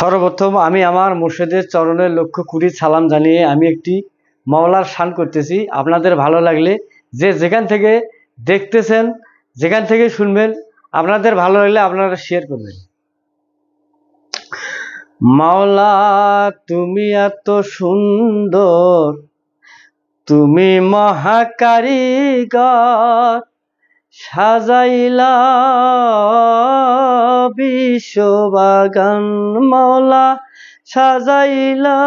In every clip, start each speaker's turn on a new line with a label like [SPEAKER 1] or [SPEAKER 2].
[SPEAKER 1] সর্বপ্রথম আমি আমার মুর্শিদের চরণের লক্ষ্য কুড়ি সালাম জানিয়ে আমি একটি মাওলার শান করতেছি। আপনাদের ভালো লাগলে যে যেখান থেকে দেখতেছেন, যেখান থেকে শুনবেন, আপনাদের ভালো লাগলে আপনারা শেয়ার করবেন। মাওলা, তুমি এত সুন্দর, তুমি মহাকারিগর সাজাইলা বিশ্ববাগান মাওলা সাজাইলা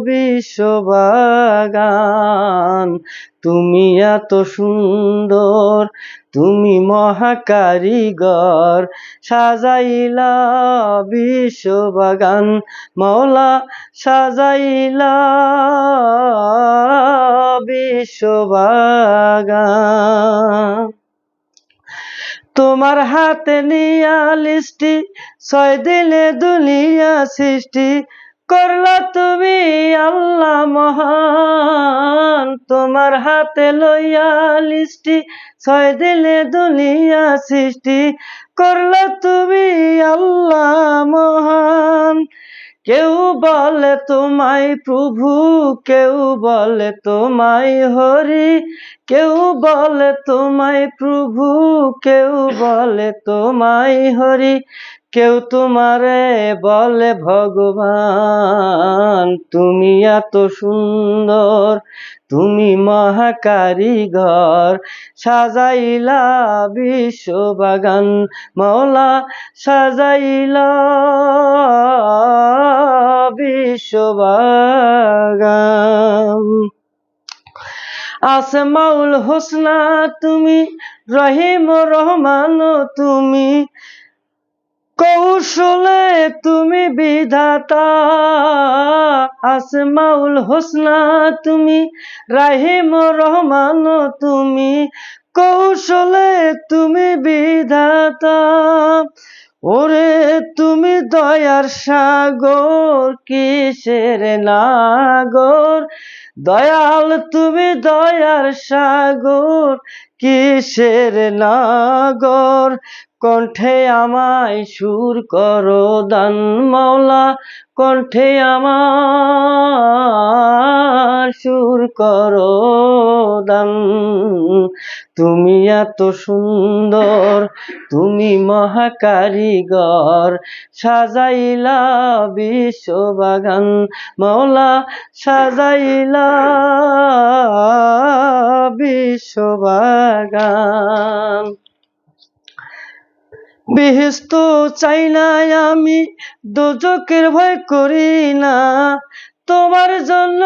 [SPEAKER 1] বিশ্ববাগান। তুমি এত সুন্দর তুমি মহাকারিগর সাজাইলা বিশ্ববাগান মাওলা সাজাইলা বিশ্ববাগান। তোমার হাতে নিয়া লিস্টি ছয় দিলে দুনিয়া সৃষ্টি করলা তুমি আল্লাহ মহান। তোমার হাতে লইয়া লিষ্টি, ছয় দিলে দুনিয়া সৃষ্টি করলা তুমি আল্লাহ মহান। কেউ বলে তোমায় প্রভু, কেউ বলে তোমায় হরি, কেউ বলে তোমায় প্রভু, কেউ বলে তোমায় হরি, কেউ তোমারে বলে ভগবান, তুমি এত সুন্দর, তুমি মহাকারিগর সাজাইলা বিশ্ববাগান মাওলা সাজাইলা বিশ্ববাগান। আসমাউল হোসনা, তুমি রহিম রহমান, তুমি কৌশলে তুমি বিধাতা। আসমাউল হোসনা, তুমি রাহিম রহমান, তুমি কৌশলে তুমি বিধাতা। ওরে তুমি দয়ার সাগর, কিসের নাগর? দয়াল তুমি দয়ার সাগর, কিসের নাগর? কণ্ঠে আমায় সুর করো দান মাওলা, কণ্ঠে আমার সুর করো দান। তুমি এত সুন্দর, তুমি মহাকারিগর সাজাইলা বিশ্ববাগান, মাওলা, সাজাইলা বিশ্ববাগান। বিহিস্ত চাই না আমি, দোজকের ভয় করি না। তোমার জন্য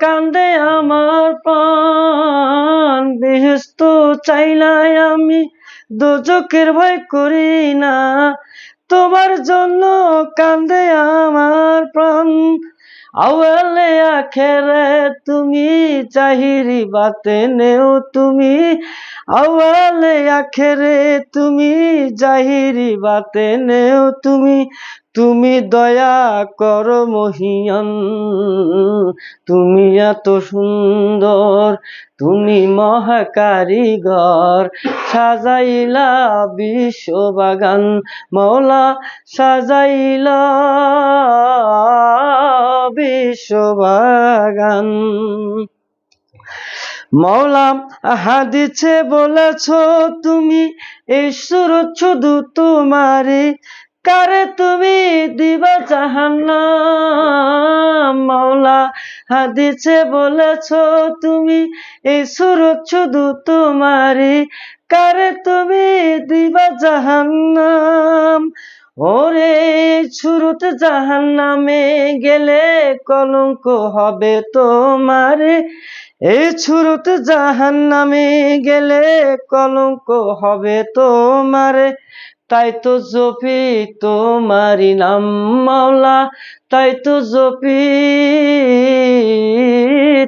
[SPEAKER 1] কান্দে আমার প্রাণ। বিহিস্ত চাই না আমি দোজকের ভয় করি না। তোমার জন্য কান্দে আমার প্রাণ। আওয়ালে আখেরে তুমি চাহিরি বাতে নেও তুমি আওয়ালে আখেরে তুমি জাহিরি বাতে নেও তুমি তুমি দয়া কর মহিয়ন, তুমি এত সুন্দর, তুমি মহাকারিগর, সাজাইলা বিশ্ববাগান মাওলা সাজাইলা বিশ্ববাগান মৌলা হাদিছে বলেছ, তুমি সুরত শুধু তোমারে। কারে তুমি দিবা জাহান্নাম? মাওলা হাদিছে বলেছ, তুমি সুরত শুধু তোমারে। কারে তুমি দিবা জাহান্নাম? ওরে ছুরুত জাহান নামে গেলে কলঙ্ক হবে তোমারে। এই ছুরুত জাহান নামে গেলে কলঙ্ক হবে তোমারে। তাই তো জপি তোমারি নাম মাওলা, তাই তো জপি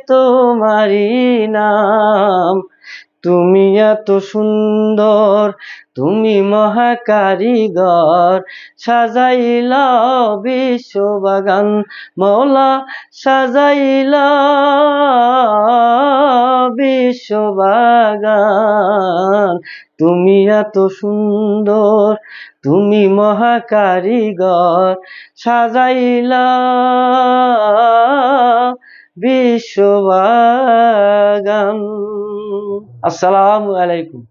[SPEAKER 1] তোমারি নাম। তুমি এত সুন্দর, তুমি মহাকারিগর, সাজাইল বিশ্ববাগান মৌলা সাজাইল বিশ্ববাগান তুমি এত সুন্দর তুমি মহাকারিগর। সাজাইলা বিশ্ববাগান। আসসালামু আলাইকুম।